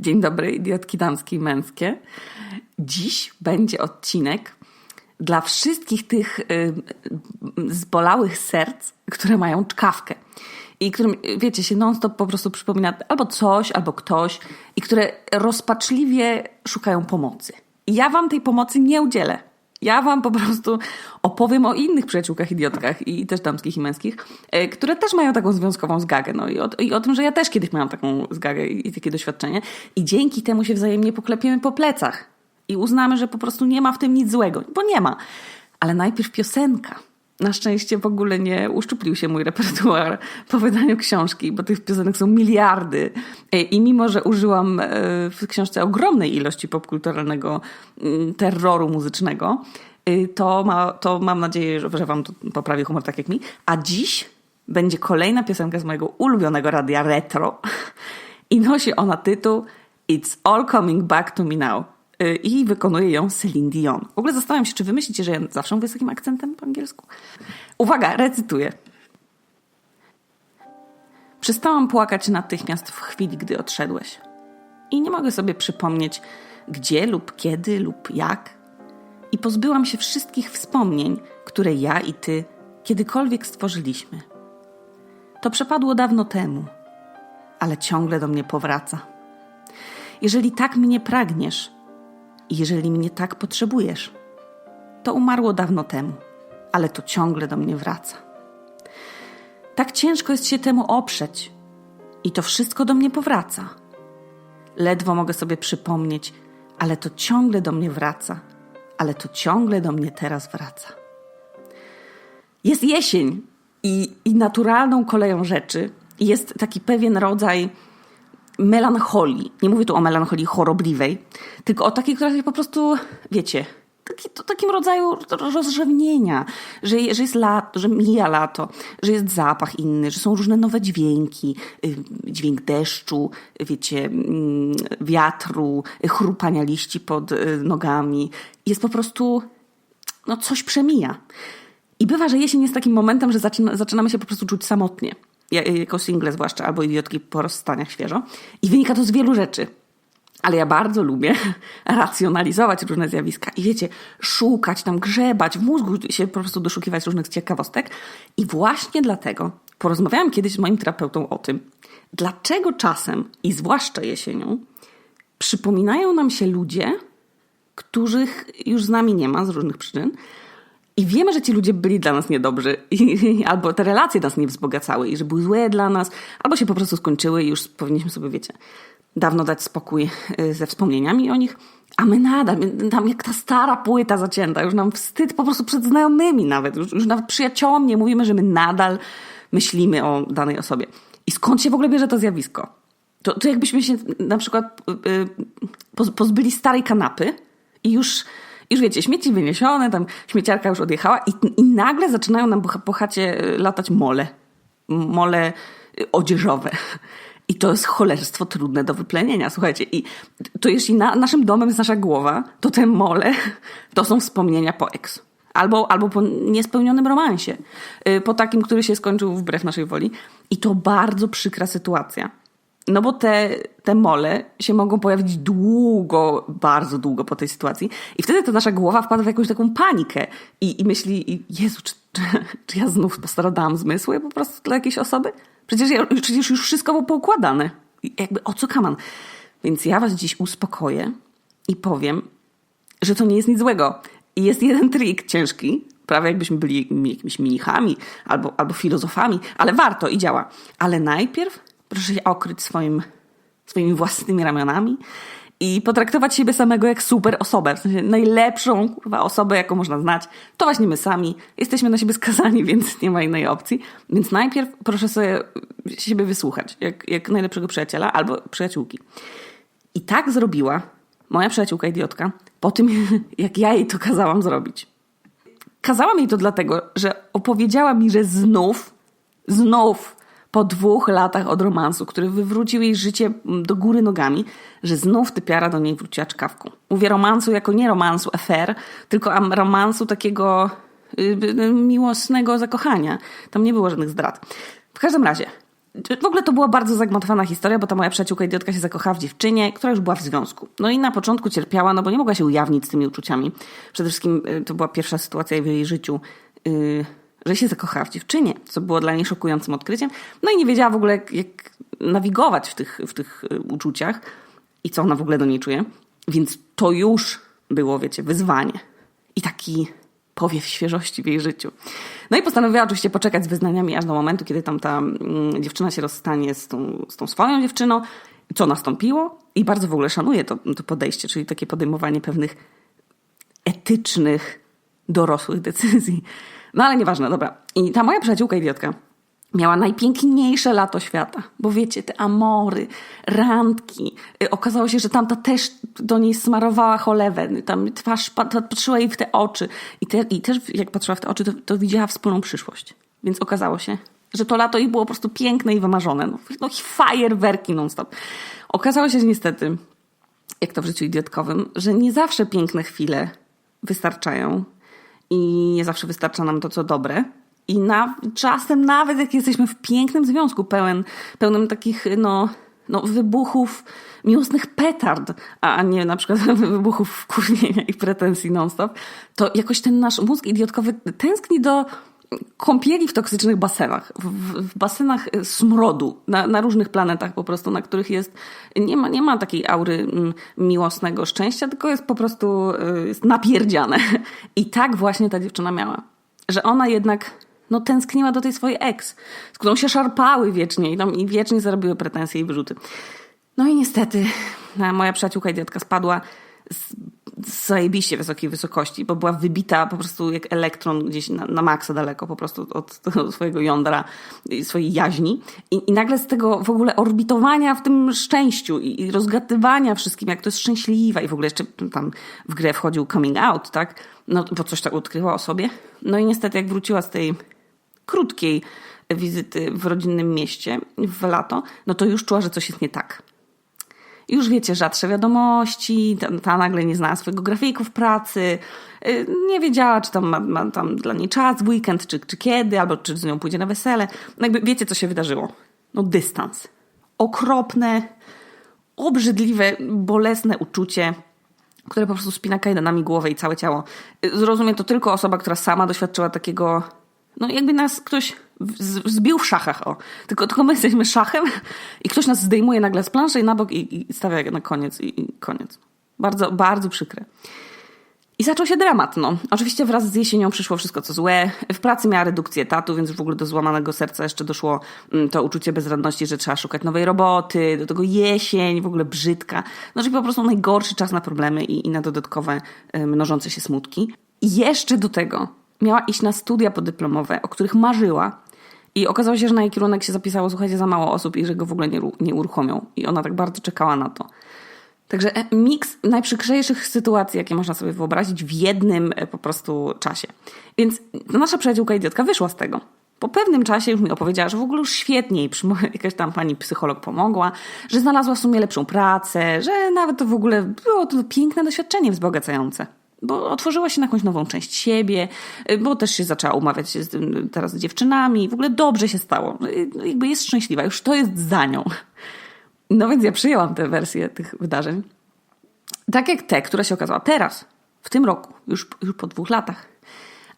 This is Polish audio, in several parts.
Dzień dobry, idiotki damskie i męskie. Dziś będzie odcinek dla wszystkich tych y, zbolałych serc, które mają czkawkę i którym, wiecie, się non-stop po prostu przypomina albo coś, albo ktoś i które rozpaczliwie szukają pomocy. I ja wam tej pomocy nie udzielę. Ja wam po prostu opowiem o innych przyjaciółkach, idiotkach i też damskich i męskich, e, które też mają taką związkową zgagę. No i o, i o tym, że ja też kiedyś miałam taką zgagę i, i takie doświadczenie. I dzięki temu się wzajemnie poklepiemy po plecach i uznamy, że po prostu nie ma w tym nic złego, bo nie ma. Ale najpierw piosenka. Na szczęście w ogóle nie uszczuplił się mój repertuar po wydaniu książki, bo tych piosenek są miliardy. E, I mimo, że użyłam e, w książce ogromnej ilości popkulturalnego mm, terroru muzycznego, e, to, ma, to mam nadzieję, że wam to poprawi humor tak jak mi. A dziś będzie kolejna piosenka z mojego ulubionego radia retro i nosi ona tytuł It's All Coming Back to Me Now i wykonuje ją Celine Dion. W ogóle zastanawiam się, czy wy myślicie, że ja zawsze mówię z takim akcentem po angielsku? Uwaga, recytuję. Przestałam płakać natychmiast w chwili, gdy odszedłeś. I nie mogę sobie przypomnieć, gdzie lub kiedy lub jak. I pozbyłam się wszystkich wspomnień, które ja i ty kiedykolwiek stworzyliśmy. To przepadło dawno temu, ale ciągle do mnie powraca. Jeżeli tak mnie pragniesz, jeżeli mnie tak potrzebujesz, to umarło dawno temu, ale to ciągle do mnie wraca. Tak ciężko jest się temu oprzeć, i to wszystko do mnie powraca. Ledwo mogę sobie przypomnieć, ale to ciągle do mnie wraca, ale to ciągle do mnie teraz wraca. Jest jesień i, i naturalną koleją rzeczy jest taki pewien rodzaj melancholii. Nie mówię tu o melancholii chorobliwej, tylko o takiej, która po prostu, wiecie, taki, to, takim rodzaju rozrzewnienia, że, że jest lato, że mija lato, że jest zapach inny, że są różne nowe dźwięki, y, dźwięk deszczu, wiecie, mm, wiatru, chrupania liści pod y, nogami. Jest po prostu, no coś przemija. I bywa, że jesień jest takim momentem, że zaczyna, zaczynamy się po prostu czuć samotnie jako single zwłaszcza, albo idiotki po rozstaniach świeżo. I wynika to z wielu rzeczy. Ale ja bardzo lubię racjonalizować różne zjawiska i wiecie, szukać tam, grzebać, w mózgu się po prostu doszukiwać różnych ciekawostek. I właśnie dlatego porozmawiałam kiedyś z moim terapeutą o tym, dlaczego czasem, i zwłaszcza jesienią, przypominają nam się ludzie, których już z nami nie ma z różnych przyczyn, i wiemy, że ci ludzie byli dla nas niedobrzy, I, albo te relacje nas nie wzbogacały, i że były złe dla nas, albo się po prostu skończyły i już powinniśmy sobie, wiecie, dawno dać spokój y, ze wspomnieniami o nich. A my nadal, tam jak ta stara płyta zacięta, już nam wstyd po prostu przed znajomymi nawet, już, już nawet przyjaciołom nie mówimy, że my nadal myślimy o danej osobie. I skąd się w ogóle bierze to zjawisko? To, to jakbyśmy się na przykład y, pozbyli starej kanapy i już już wiecie, śmieci wyniesione, tam śmieciarka już odjechała i, i nagle zaczynają nam po chacie y, latać mole. Mole y, odzieżowe. I to jest cholerstwo trudne do wyplenienia, słuchajcie. I to jeśli na, naszym domem jest nasza głowa, to te mole to są wspomnienia po ex. Albo, albo po niespełnionym romansie. Y, po takim, który się skończył wbrew naszej woli. I to bardzo przykra sytuacja. No bo te, te mole się mogą pojawić długo, bardzo długo po tej sytuacji. I wtedy to nasza głowa wpada w jakąś taką panikę i, i myśli, Jezu, czy, czy, czy ja znów postaradałam zmysły po prostu dla jakiejś osoby? Przecież, ja, przecież już wszystko było poukładane. I jakby o co kaman? Więc ja was dziś uspokoję i powiem, że to nie jest nic złego. I jest jeden trik ciężki, prawie jakbyśmy byli jakimiś mnichami albo, albo filozofami, ale warto i działa. Ale najpierw proszę się okryć swoim, swoimi własnymi ramionami i potraktować siebie samego jak super osobę, w sensie najlepszą kurwa, osobę, jaką można znać. To właśnie my sami. Jesteśmy na siebie skazani, więc nie ma innej opcji. Więc najpierw proszę sobie siebie wysłuchać, jak, jak najlepszego przyjaciela albo przyjaciółki. I tak zrobiła moja przyjaciółka idiotka po tym, jak ja jej to kazałam zrobić. Kazałam jej to dlatego, że opowiedziała mi, że znów, znów po dwóch latach od romansu, który wywrócił jej życie do góry nogami, że znów typiara do niej wróciła czkawką. Mówię romansu jako nie romansu affair, tylko romansu takiego yy, miłosnego zakochania. Tam nie było żadnych zdrad. W każdym razie, w ogóle to była bardzo zagmatwana historia, bo ta moja przyjaciółka idiotka się zakochała w dziewczynie, która już była w związku. No i na początku cierpiała, no bo nie mogła się ujawnić z tymi uczuciami. Przede wszystkim y, to była pierwsza sytuacja w jej życiu, że się zakochała w dziewczynie, co było dla niej szokującym odkryciem. No i nie wiedziała w ogóle, jak, nawigować w tych, w tych y, uczuciach i co ona w ogóle do niej czuje. Więc to już było, wiecie, wyzwanie. I taki powiew świeżości w jej życiu. No i postanowiła oczywiście poczekać z wyznaniami aż do momentu, kiedy tam ta mm, dziewczyna się rozstanie z tą, z tą swoją dziewczyną, co nastąpiło. I bardzo w ogóle szanuję to, to podejście, czyli takie podejmowanie pewnych etycznych, dorosłych decyzji. No ale nieważne, dobra. I ta moja przyjaciółka idiotka Miała najpiękniejsze lato świata, bo wiecie, te amory, randki. Y, okazało się, że tamta też do niej smarowała cholewę. Tam twarz, patrzyła jej w te oczy. I, te, i też jak patrzyła w te oczy, to, to widziała wspólną przyszłość. Więc okazało się, że to lato ich było po prostu piękne i wymarzone. No, no fajerwerki non-stop. Okazało się, że niestety, jak to w życiu idiotkowym, że nie zawsze piękne chwile wystarczają i nie zawsze wystarcza nam to, co dobre. I na, czasem nawet jak jesteśmy w pięknym związku, pełen, pełnym takich no, no, wybuchów miłosnych petard, a nie na przykład wybuchów wkurwienia i pretensji non-stop, to jakoś ten nasz mózg idiotkowy tęskni do kąpieli w toksycznych basenach, w, w basenach smrodu, na, na, różnych planetach po prostu, na których jest, nie ma, nie ma takiej aury mm, miłosnego szczęścia, tylko jest po prostu y, jest napierdziane. I tak właśnie ta dziewczyna miała. Że ona jednak no tęskniła do tej swojej ex, z którą się szarpały wiecznie i, tam, i wiecznie zarobiły pretensje i wyrzuty. No i niestety moja przyjaciółka idiotka spadła z zajebiście wysokiej wysokości, bo była wybita po prostu jak elektron gdzieś na, na maksa daleko po prostu od, od swojego jądra, swojej jaźni. I, I, nagle z tego w ogóle orbitowania w tym szczęściu i, i rozgatywania wszystkim, jak to jest szczęśliwa i w ogóle jeszcze tam w grę wchodził coming out, tak? No bo coś tak odkryła o sobie. No i niestety jak wróciła z tej krótkiej wizyty w rodzinnym mieście w lato, no to już czuła, że coś jest nie tak. Już wiecie, rzadsze wiadomości, ta, nagle nie znała swojego grafiku w pracy, y, nie wiedziała, czy tam ma, ma tam dla niej czas weekend, czy, czy kiedy, albo czy z nią pójdzie na wesele. No jakby wiecie, co się wydarzyło. No dystans. Okropne, obrzydliwe, bolesne uczucie, które po prostu spina kajdanami głowę i całe ciało. Y, zrozumie to tylko osoba, która sama doświadczyła takiego no jakby nas ktoś zbił w szachach, o. Tylko, tylko my jesteśmy szachem i ktoś nas zdejmuje nagle z planszy i na bok i, i stawia na koniec i, i koniec. Bardzo, bardzo przykre. I zaczął się dramat, no. Oczywiście wraz z jesienią przyszło wszystko co złe. W pracy miała redukcję etatu, więc w ogóle do złamanego serca jeszcze doszło mm, to uczucie bezradności, że trzeba szukać nowej roboty, do tego jesień, w ogóle brzydka. No, czyli po prostu najgorszy czas na problemy i, i na dodatkowe mnożące się smutki. I jeszcze do tego miała iść na studia podyplomowe, o których marzyła. I okazało się, że na jej kierunek się zapisało, słuchajcie, za mało osób i że go w ogóle nie, nie uruchomią. I ona tak bardzo czekała na to. Także e, miks najprzykrzejszych sytuacji, jakie można sobie wyobrazić w jednym e, po prostu czasie. Więc nasza przyjaciółka idiotka wyszła z tego. Po pewnym czasie już mi opowiedziała, że w ogóle już świetnie jej jakaś tam pani psycholog pomogła, że znalazła w sumie lepszą pracę, że nawet to w ogóle było to piękne doświadczenie wzbogacające bo otworzyła się na jakąś nową część siebie, y, bo też się zaczęła umawiać się z, teraz z dziewczynami. W ogóle dobrze się stało. Y, no, jakby jest szczęśliwa, już to jest za nią. No więc ja przyjęłam tę wersję tych wydarzeń. Tak jak te, która się okazała teraz, w tym roku, już, już po dwóch latach.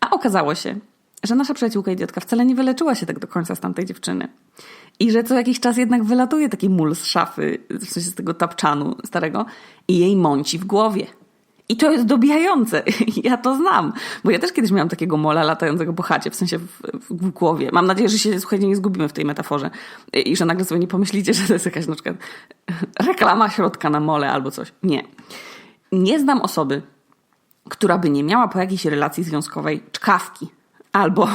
A okazało się, że nasza przyjaciółka idiotka wcale nie wyleczyła się tak do końca z tamtej dziewczyny. I że co jakiś czas jednak wylatuje taki mól z szafy, w sensie z tego tapczanu starego i jej mąci w głowie. I to jest dobijające. Ja to znam. Bo ja też kiedyś miałam takiego mola latającego po chacie, w sensie w, w, głowie. Mam nadzieję, że się słuchajcie nie zgubimy w tej metaforze. I że nagle sobie nie pomyślicie, że to jest jakaś na przykład reklama środka na mole albo coś. Nie. Nie znam osoby, która by nie miała po jakiejś relacji związkowej czkawki albo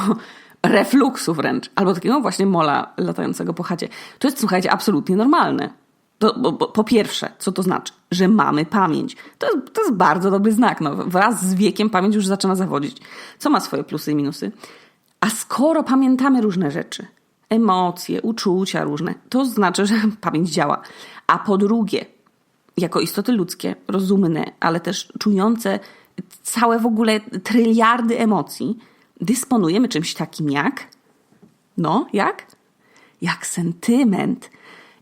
refluksu wręcz, albo takiego właśnie mola latającego po chacie. To jest, słuchajcie, absolutnie normalne. To, bo, bo, po pierwsze, co to znaczy? Że mamy pamięć. To, to jest bardzo dobry znak. No, wraz z wiekiem pamięć już zaczyna zawodzić, co ma swoje plusy i minusy. A skoro pamiętamy różne rzeczy, emocje, uczucia różne, to znaczy, że pamięć działa. A po drugie, jako istoty ludzkie, rozumne, ale też czujące całe w ogóle tryliardy emocji, dysponujemy czymś takim jak. No, jak? jak sentyment.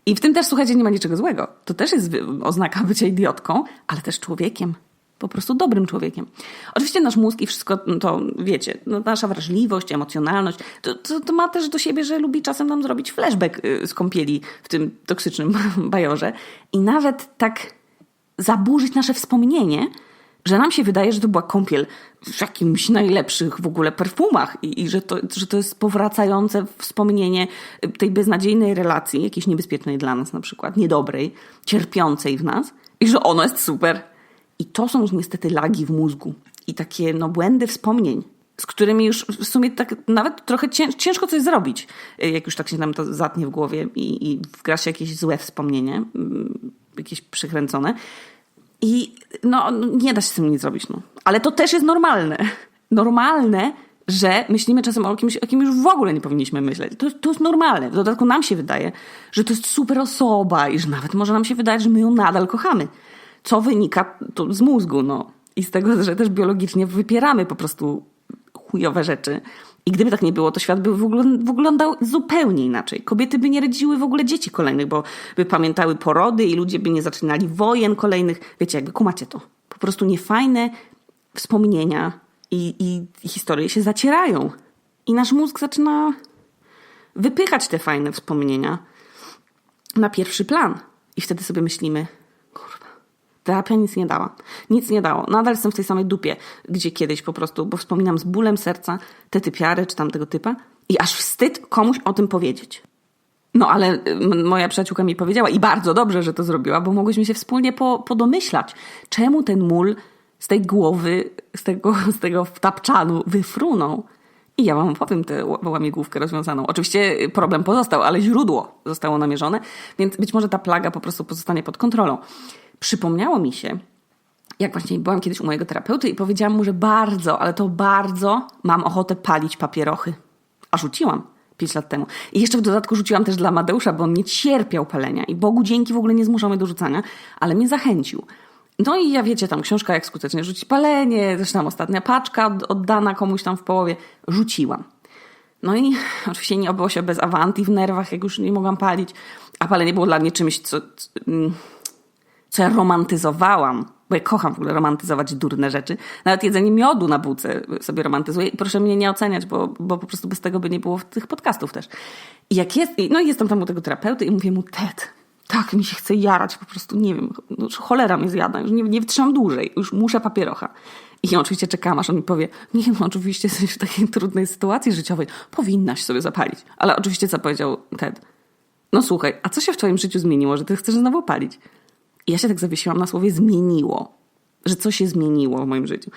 I w tym też, słuchajcie, nie ma niczego złego. To też jest oznaka bycia idiotką, ale też człowiekiem. Po prostu dobrym człowiekiem. Oczywiście nasz mózg i wszystko no to, wiecie, no nasza wrażliwość, emocjonalność, to, to, to, ma też do siebie, że lubi czasem nam zrobić flashback y, z kąpieli w tym toksycznym bajorze. I nawet tak zaburzyć nasze wspomnienie, że nam się wydaje, że to była kąpiel w jakimś najlepszych w ogóle perfumach i, i że, to, że to jest powracające wspomnienie tej beznadziejnej relacji, jakiejś niebezpiecznej dla nas na przykład, niedobrej, cierpiącej w nas i że ono jest super. I to są niestety lagi w mózgu i takie no, błędy wspomnień, z którymi już w sumie tak nawet trochę ciężko coś zrobić, jak już tak się nam to zatnie w głowie i, i wgra się jakieś złe wspomnienie, mm, jakieś przekręcone. I no, nie da się z tym nic zrobić. No. Ale to też jest normalne. Normalne, że myślimy czasem o kimś, o kim już w ogóle nie powinniśmy myśleć. To, to jest normalne. W dodatku nam się wydaje, że to jest super osoba i że nawet może nam się wydaje, że my ją nadal kochamy. Co wynika to z mózgu, no. I z tego, że też biologicznie wypieramy po prostu chujowe rzeczy. I gdyby tak nie było, to świat by wyglądał zupełnie inaczej. Kobiety by nie rodziły w ogóle dzieci kolejnych, bo by pamiętały porody i ludzie by nie zaczynali wojen kolejnych. Wiecie, jakby kumacie to. Po prostu niefajne wspomnienia i, i, i historie się zacierają. I nasz mózg zaczyna wypychać te fajne wspomnienia na pierwszy plan. I wtedy sobie myślimy, Terapia nic nie dała. Nic nie dało. Nadal jestem w tej samej dupie, gdzie kiedyś po prostu, bo wspominam z bólem serca te typiary czy tamtego typa i aż wstyd komuś o tym powiedzieć. No ale moja przyjaciółka mi powiedziała i bardzo dobrze, że to zrobiła, bo mogłyśmy się wspólnie po, podomyślać, czemu ten mól z tej głowy, z tego, z tego wtapczanu wyfrunął. I ja wam opowiem tę łamigłówkę rozwiązaną. Oczywiście problem pozostał, ale źródło zostało namierzone, więc być może ta plaga po prostu pozostanie pod kontrolą przypomniało mi się, jak właśnie byłam kiedyś u mojego terapeuty i powiedziałam mu, że bardzo, ale to bardzo mam ochotę palić papierochy. A rzuciłam. 5 lat temu. I jeszcze w dodatku rzuciłam też dla Madeusza, bo on nie cierpiał palenia i Bogu dzięki w ogóle nie zmuszał mnie do rzucania, ale mnie zachęcił. No i ja wiecie, tam książka jak skutecznie rzucić palenie, zresztą ostatnia paczka oddana komuś tam w połowie, rzuciłam. No i oczywiście nie obyło się bez awanti w nerwach, jak już nie mogłam palić, a palenie było dla mnie czymś, co, co ja romantyzowałam, bo ja kocham w ogóle romantyzować durne rzeczy. Nawet jedzenie miodu na buce sobie romantyzuję proszę mnie nie oceniać, bo, bo po prostu bez tego by nie było tych podcastów też. I jak jest, no i jestem tam u tego terapeuty i mówię mu, Ted, tak mi się chce jarać, po prostu nie wiem, no, cholera mnie zjada, już nie, nie wytrzymam dłużej, już muszę papierocha. I ja oczywiście czekam, aż on mi powie, nie no, oczywiście jesteś w takiej trudnej sytuacji życiowej, powinnaś sobie zapalić. Ale oczywiście co powiedział Ted? No słuchaj, a co się w twoim życiu zmieniło, że ty chcesz znowu palić? I ja się tak zawiesiłam na słowie zmieniło, że coś się zmieniło w moim życiu.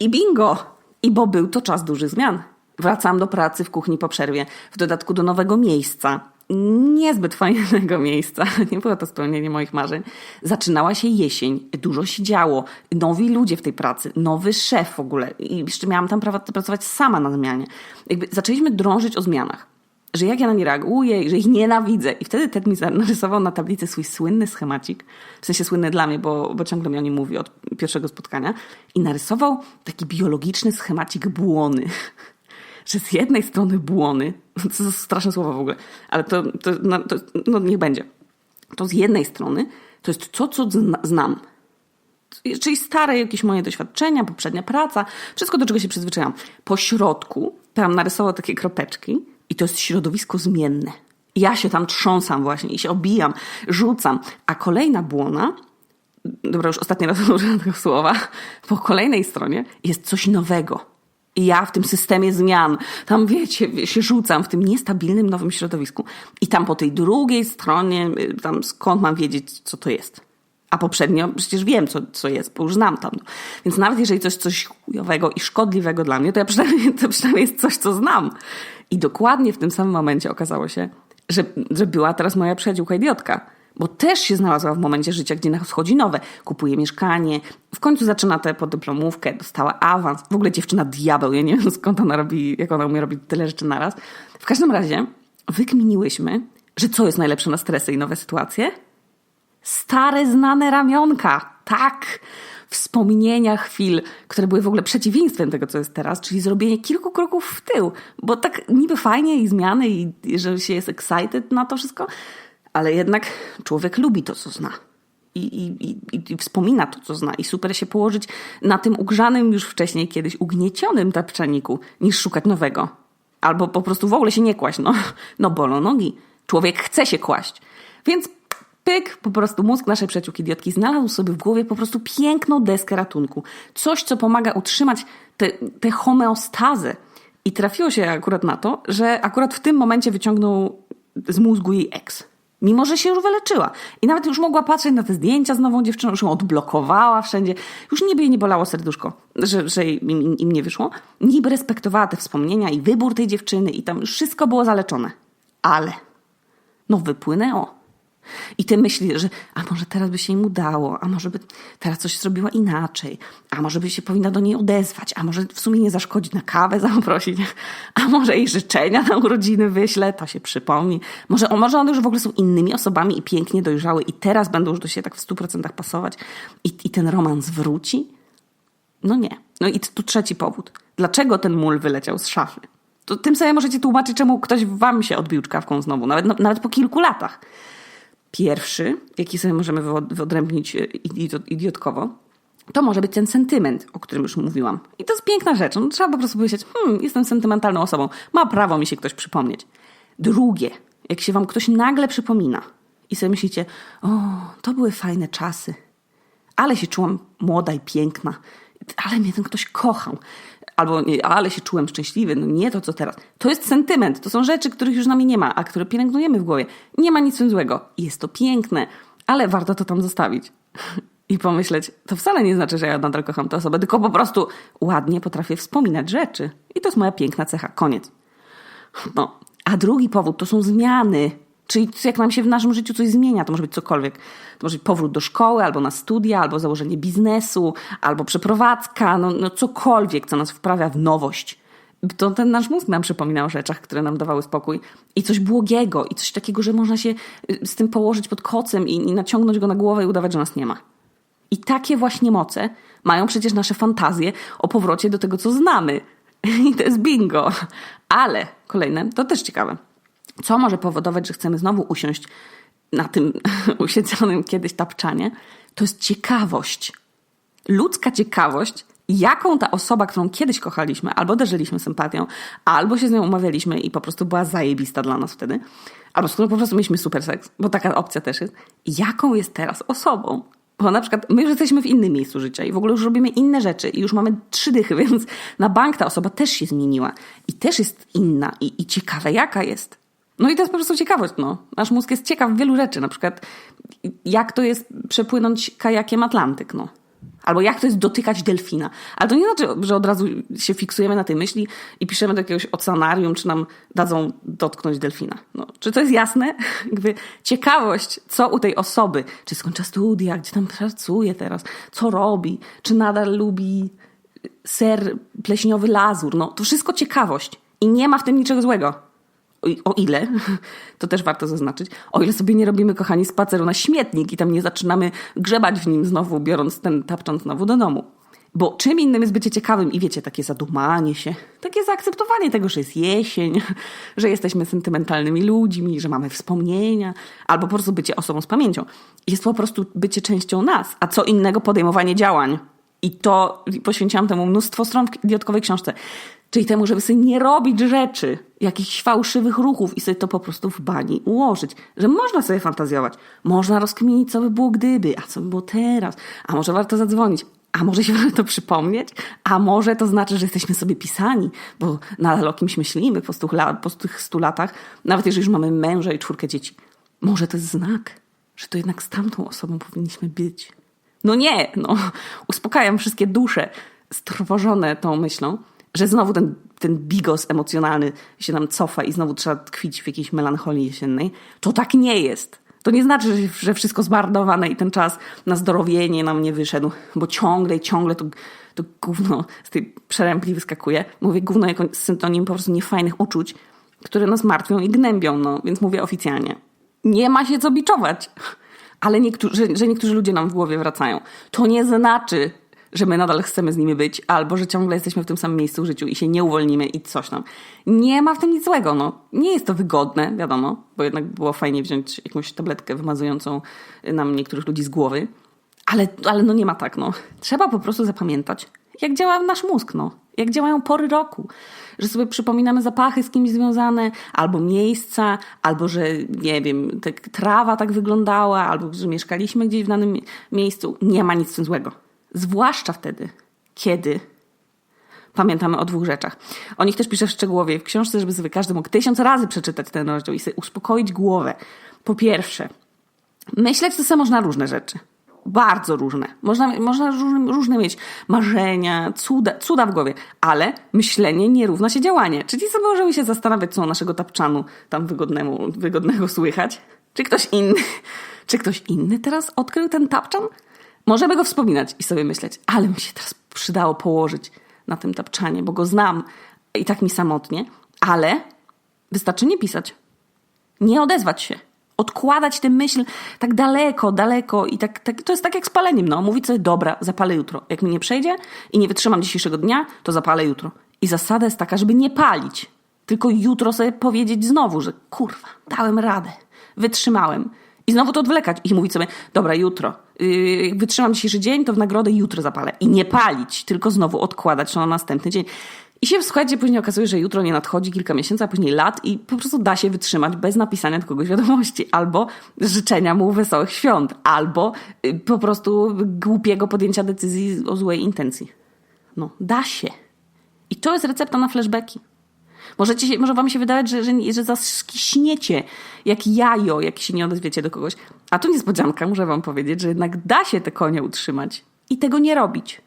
I bingo! I bo był to czas dużych zmian. Wracam do pracy w kuchni po przerwie, w dodatku do nowego miejsca. Niezbyt fajnego miejsca, nie było to spełnienie moich marzeń. Zaczynała się jesień, dużo się działo, nowi ludzie w tej pracy, nowy szef w ogóle. I jeszcze miałam tam pracować sama na zmianie. Jakby zaczęliśmy drążyć o zmianach że jak ja na nie reaguję i że ich nienawidzę. I wtedy Ted mi narysował na tablicy swój słynny schemacik, w sensie słynny dla mnie, bo, bo ciągle mi o nim mówi od pierwszego spotkania, i narysował taki biologiczny schemacik błony. Że z jednej strony błony, to jest straszne słowo w ogóle, ale to, to, no, to no niech będzie. To z jednej strony to jest to, co znam. Czyli stare jakieś moje doświadczenia, poprzednia praca, wszystko do czego się przyzwyczaiłam. Po środku tam narysował takie kropeczki, i to jest środowisko zmienne. Ja się tam trząsam właśnie i się obijam, rzucam. A kolejna błona, dobra, już ostatni raz użyłam tego słowa, po kolejnej stronie jest coś nowego. I ja w tym systemie zmian, tam wiecie, się rzucam w tym niestabilnym nowym środowisku. I tam po tej drugiej stronie, y, tam skąd mam wiedzieć, co to jest. A poprzednio przecież wiem, co, co jest, bo już znam tam. Więc nawet jeżeli coś coś chujowego i szkodliwego dla mnie, to ja przynajmniej, to przynajmniej jest coś, co znam. I dokładnie w tym samym momencie okazało się, że, że była teraz moja przyjaciółka idiotka. Bo też się znalazła w momencie życia, gdzie wchodzi nowe. Kupuje mieszkanie, w końcu zaczyna tę podyplomówkę, dostała awans. W ogóle dziewczyna diabeł, ja nie wiem skąd ona robi, jak ona umie robić tyle rzeczy naraz. W każdym razie wykminiłyśmy, że co jest najlepsze na stresy i nowe sytuacje? Stare, znane ramionka. Tak. wspomnienia chwil, które były w ogóle przeciwieństwem tego, co jest teraz, czyli zrobienie kilku kroków w tył, bo tak niby fajnie i zmiany i, że się jest excited na to wszystko, ale jednak człowiek lubi to, co zna. I, i, i, i, wspomina to, co zna. I super się położyć na tym ugrzanym już wcześniej kiedyś ugniecionym tapczaniku, niż szukać nowego. Albo po prostu w ogóle się nie kłaść, no, no bolą nogi. Człowiek chce się kłaść. Więc pyk, po prostu mózg naszej przyjaciółki idiotki znalazł sobie w głowie po prostu piękną deskę ratunku. Coś, co pomaga utrzymać tę homeostazę. I trafiło się akurat na to, że akurat w tym momencie wyciągnął z mózgu jej ex. Mimo, że się już wyleczyła. I nawet już mogła patrzeć na te zdjęcia z nową dziewczyną, już ją odblokowała wszędzie. Już niby jej nie bolało serduszko, że, że im, im nie wyszło. Niby respektowała te wspomnienia i wybór tej dziewczyny i tam już wszystko było zaleczone. Ale no wypłynęło. I te myśli, że a może teraz by się im udało, a może by teraz coś zrobiła inaczej, a może by się powinna do niej odezwać, a może w sumie nie zaszkodzi na kawę zaprosić, a może jej życzenia na urodziny wyśle, to się przypomni. Może, może one już w ogóle są innymi osobami i pięknie dojrzały i teraz będą już do siebie tak w stu procentach pasować i, i ten romans wróci? No nie. No i tu trzeci powód. Dlaczego ten mól wyleciał z szafy? To tym sobie możecie tłumaczyć, czemu ktoś wam się odbił czkawką znowu, nawet, nawet po kilku latach. Pierwszy, jaki sobie możemy wyodrębnić e, idiotkowo, to może być ten sentyment, o którym już mówiłam. I to jest piękna rzecz. No, trzeba po prostu powiedzieć, hmm, jestem sentymentalną osobą, ma prawo mi się ktoś przypomnieć. Drugie, jak się wam ktoś nagle przypomina i sobie myślicie, o, to były fajne czasy, ale się czułam młoda i piękna, ale mnie ten ktoś kochał albo nie, ale się czułem szczęśliwy, no nie to co teraz. To jest sentyment, to są rzeczy, których już nami nie ma, a które pielęgnujemy w głowie. Nie ma nic złego. Jest to piękne, ale warto to tam zostawić. I pomyśleć, to wcale nie znaczy, że ja nadal kocham tę osobę, tylko po prostu ładnie potrafię wspominać rzeczy. I to jest moja piękna cecha. Koniec. No. A drugi powód to są zmiany. Czyli jak nam się w naszym życiu coś zmienia, to może być cokolwiek. To może być powrót do szkoły, albo na studia, albo założenie biznesu, albo przeprowadzka, no, no cokolwiek, co nas wprawia w nowość. To ten nasz mózg nam przypomina o rzeczach, które nam dawały spokój. I coś błogiego, i coś takiego, że można się y, z tym położyć pod kocem i, i naciągnąć go na głowę i udawać, że nas nie ma. I takie właśnie moce mają przecież nasze fantazje o powrocie do tego, co znamy. I to jest bingo. Ale kolejne, to też ciekawe co może powodować, że chcemy znowu usiąść na tym usiedzonym kiedyś tapczanie, to jest ciekawość. Ludzka ciekawość, jaką ta osoba, którą kiedyś kochaliśmy, albo darzyliśmy sympatią, albo się z nią umawialiśmy i po prostu była zajebista dla nas wtedy, albo z którą po prostu mieliśmy super seks, bo taka opcja też jest, jaką jest teraz osobą. Bo na przykład my już jesteśmy w innym miejscu życia i w ogóle już robimy inne rzeczy i już mamy trzy dychy, więc na bank ta osoba też się zmieniła i też jest inna i, i ciekawe jaka jest. No i to jest po prostu ciekawość. No. Nasz mózg jest ciekaw wielu rzeczy, na przykład jak to jest przepłynąć kajakiem Atlantyk. No. Albo jak to jest dotykać delfina. Ale to nie znaczy, że od razu się fiksujemy na tej myśli i piszemy do jakiegoś oceanarium, czy nam dadzą dotknąć delfina. No, czy to jest jasne? Jakby ciekawość, co u tej osoby, czy skończa studia, gdzie tam pracuje teraz, co robi, czy nadal lubi ser pleśniowy lazur. No, to wszystko ciekawość. I nie ma w tym niczego złego o ile, to też warto zaznaczyć, o ile sobie nie robimy, kochani, spaceru na śmietnik i tam nie zaczynamy grzebać w nim znowu, biorąc ten tapcząc znowu do domu. Bo czym innym jest bycie ciekawym i wiecie, takie zadumanie się, takie zaakceptowanie tego, że jest jesień, że jesteśmy sentymentalnymi ludźmi, że mamy wspomnienia, albo po prostu bycie osobą z pamięcią. Jest po prostu bycie częścią nas, a co innego podejmowanie działań. I to poświęciłam temu mnóstwo stron w idiotkowej książce. Czyli temu, żeby sobie nie robić rzeczy, jakichś fałszywych ruchów i sobie to po prostu w bani ułożyć. Że można sobie fantazjować. Można rozkminić, co by było gdyby, a co by było teraz. A może warto zadzwonić. A może się warto przypomnieć? A może to znaczy, że jesteśmy sobie pisani, bo nadal o kimś myślimy po, stu, po tych stu latach, nawet jeżeli już mamy męża i czwórkę dzieci. Może to jest znak, że to jednak z tamtą osobą powinniśmy być. No nie, no, uspokajam wszystkie dusze strwożone tą myślą, że znowu ten, ten bigos emocjonalny się nam cofa i znowu trzeba tkwić w jakiejś melancholii jesiennej. To tak nie jest. To nie znaczy, że wszystko zmarnowane i ten czas na zdrowienie nam nie wyszedł, bo ciągle i ciągle to, to gówno z tej przerębli wyskakuje. Mówię gówno jako syntonim po prostu niefajnych uczuć, które nas martwią i gnębią, no, więc mówię oficjalnie. Nie ma się co biczować. ale niektórzy, że, że niektórzy ludzie nam w głowie wracają. To nie znaczy, że my nadal chcemy z nimi być, albo że ciągle jesteśmy w tym samym miejscu w życiu i się nie uwolnimy i coś tam. Nie ma w tym nic złego, no. Nie jest to wygodne, wiadomo, bo jednak było fajnie wziąć jakąś tabletkę wymazującą nam niektórych ludzi z głowy, ale, ale no nie ma tak, no. Trzeba po prostu zapamiętać, jak działa nasz mózg, no. Jak działają pory roku. Że sobie przypominamy zapachy z kimś związane, albo miejsca, albo że, nie wiem, tak, trawa tak wyglądała, albo że mieszkaliśmy gdzieś w danym miejscu. Nie ma nic w tym złego. Zwłaszcza wtedy, kiedy pamiętamy o dwóch rzeczach. O nich też piszę w szczegółowie w książce, żeby sobie każdy mógł tysiąc razy przeczytać ten rozdział i sobie uspokoić głowę. Po pierwsze, myśleć to samo można różne rzeczy. Bardzo różne. Można, można różne, różne mieć marzenia, cuda, cuda w głowie, ale myślenie nie równa się działanie. Czyli sobie możemy się zastanawiać, co naszego tapczanu tam wygodnemu, wygodnego słychać. Czy ktoś inny, czy ktoś inny teraz odkrył ten tapczan? Możemy go wspominać i sobie myśleć, ale mi się teraz przydało położyć na tym tapczanie, bo go znam i tak mi samotnie, ale wystarczy nie pisać. Nie odezwać się. Odkładać tę myśl tak daleko, daleko i tak, tak to jest tak jak z paleniem, no. Mówić sobie, dobra, zapalę jutro. Jak mi nie przejdzie i nie wytrzymam dzisiejszego dnia, to zapalę jutro. I zasada jest taka, żeby nie palić, tylko jutro sobie powiedzieć znowu, że kurwa, dałem radę, wytrzymałem. I znowu to odwlekać i mówić sobie, dobra, jutro. Yy, wytrzymam dzisiejszy dzień, to w nagrodę jutro zapalę. I nie palić, tylko znowu odkładać to na następny dzień. I się słuchajcie, później okazuje, że jutro nie nadchodzi kilka miesięcy, a później lat i po prostu da się wytrzymać bez napisania do kogoś wiadomości. Albo życzenia mu wesołych świąt, albo yy, po prostu głupiego podjęcia decyzji o złej intencji. No, da się. I to jest recepta na flashbacki. Możecie może wam się wydawać, że, że, że zaskiśniecie jak jajo, jak się nie odezwiecie do kogoś. A tu niespodzianka, muszę wam powiedzieć, że jednak da się te konie utrzymać i tego nie robić.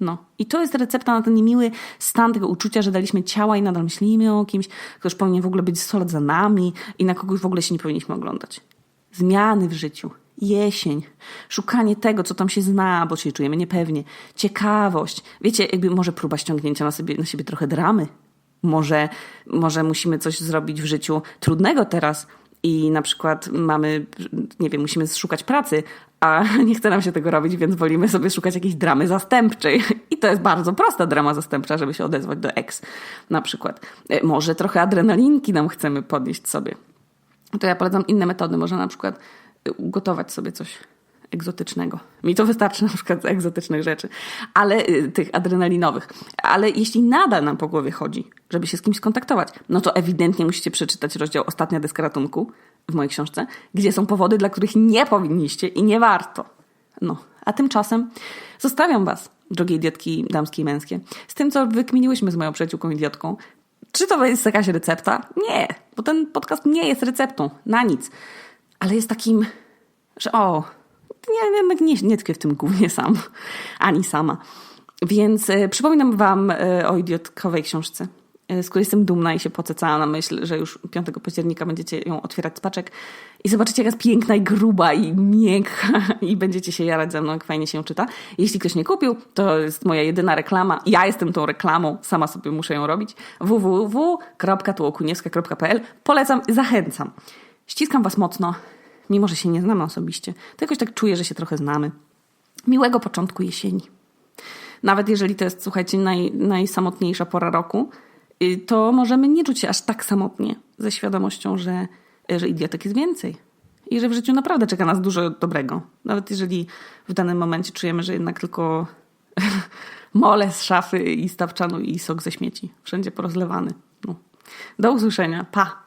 No. I to jest recepta na ten niemiły stan tego uczucia, że daliśmy ciała i nadal myślimy o kimś, kto już powinien w ogóle być 100 lat za nami i na kogoś w ogóle się nie powinniśmy oglądać. Zmiany w życiu, jesień, szukanie tego, co tam się zna, bo się czujemy niepewnie, ciekawość. Wiecie, jakby może próba ściągnięcia na, sobie, na siebie trochę dramy, może, może musimy coś zrobić w życiu trudnego teraz i na przykład mamy, nie wiem, musimy szukać pracy, a nie chce nam się tego robić, więc wolimy sobie szukać jakiejś dramy zastępczej. I to jest bardzo prosta drama zastępcza, żeby się odezwać do ex na przykład. Może trochę adrenalinki nam chcemy podnieść sobie. To ja polecam inne metody. Może na przykład ugotować sobie coś egzotycznego. Mi to wystarczy na przykład z egzotycznych rzeczy, ale y, tych adrenalinowych. Ale jeśli nadal nam po głowie chodzi, żeby się z kimś skontaktować, no to ewidentnie musicie przeczytać rozdział Ostatnia deska ratunku w mojej książce, gdzie są powody, dla których nie powinniście i nie warto. No, a tymczasem zostawiam was, drogie idiotki damskie i męskie, z tym, co wykminiłyśmy z moją przyjaciółką idiotką. Czy to jest jakaś recepta? Nie, bo ten podcast nie jest receptą na nic, ale jest takim, że o, nie, jednak nie, nie tkwię w tym głównie sam, ani sama. Więc e, przypominam wam e, o idiotkowej książce, e, z której jestem dumna i się pocecała na myśl, że już 5 października będziecie ją otwierać z paczek i zobaczycie, jak jest piękna i gruba i miękka i będziecie się jarać ze mną, jak fajnie się czyta. Jeśli ktoś nie kupił, to jest moja jedyna reklama. Ja jestem tą reklamą, sama sobie muszę ją robić. www.tułokuniewska.pl Polecam, zachęcam. Ściskam was mocno mimo że się nie znamy osobiście, to jakoś tak czuję, że się trochę znamy. Miłego początku jesieni. Nawet jeżeli to jest, słuchajcie, naj, najsamotniejsza pora roku, y, to możemy nie czuć się aż tak samotnie, ze świadomością, że, że idiotek jest więcej. I że w życiu naprawdę czeka nas dużo dobrego. Nawet jeżeli w danym momencie czujemy, że jednak tylko mole z szafy i stawczanu i sok ze śmieci. Wszędzie porozlewany. No. Do usłyszenia. Pa!